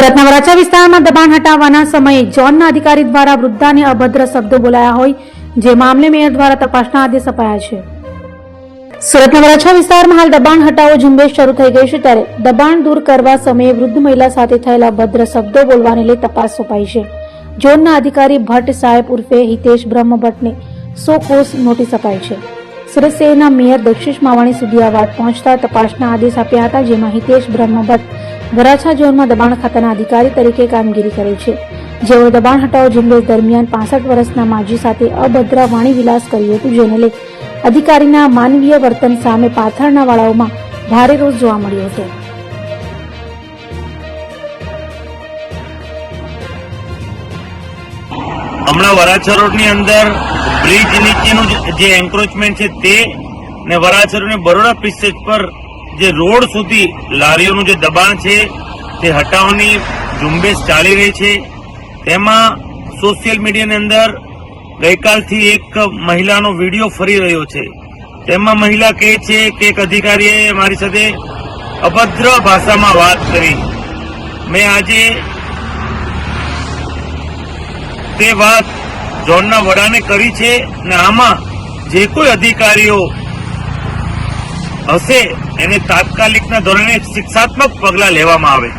સુરતના વરાછા વિસ્તારમાં દબાણ હટાવવાના સમયે ઝોનના અધિકારી દ્વારા વૃદ્ધાને અભદ્ર શબ્દો બોલાયા હોય, જે મામલે મેયર દ્વારા તપાસના આદેશ અપાયા છે. સુરતના વરાછા વિસ્તારમાં હાલ દબાણ હટાવો ઝુંબેશ શરૂ થઈ ગઈ છે ત્યારે દબાણ દૂર કરવા સમયે વૃદ્ધ મહિલા સાથે થયેલા ભદ્ર શબ્દો બોલવાને લઈ તપાસ સોંપાઈ છે. ઝોનના અધિકારી ભટ્ટ સાહેબ ઉર્ફે હિતેશ બ્રહ્મભટ્ટને સો કોસ નોટિસ અપાઈ છે. સુરત શહેરના મેયર દક્ષિશ માવાણી સુધી આ વાત પહોંચતા તપાસના આદેશ આપ્યા હતા, જેમાં હિતેશ બ્રહ્મભટ્ટ વરાછા ઝોનમાં દબાણ ખાતાના અધિકારી તરીકે કામગીરી કરે છે. જેઓ દબાણ હટાવ ઝુંબેશ દરમિયાન પાસઠ વર્ષના માજી સાથે અભદ્ર વાણી વિલાસ કર્યું હતું, જેને લઈ અધિકારીના માનવીય વર્તન સામે પાથરના વાળાઓમાં ભારે રોષ જોવા મળ્યો હતો. હમણાં વરાછા રોડની અંદર બ્રિજ નીચેનું જે- એન્ક્રોચમેન્ટ છે તે, ને વરાછા રોડ અને બરોડા પિસ્ટેજ પર જે રોડ સુધી લારીઓનું જે દબાણ છે, તે હટાવવાની ઝુંબેશ ચાલી રહી છે. તેમાં સોશિયલ મીડિયાની અંદર ગઈકાલથી એક મહિલાનો વીડિયો ફરી રહ્યો છે. તેમાં મહિલા કહે છે કે એક અધિકારીએ મારી સાથે અભદ્ર ભાષામાં વાત કરી. મેં આજે તે વાત ઝોનના વડાને કરી છે ને આમાં જે કોઈ અધિકારીઓ હશે. એને તાત્કાલિકના ધોરણે શિક્ષાત્મક પગલાં લેવામાં આવે.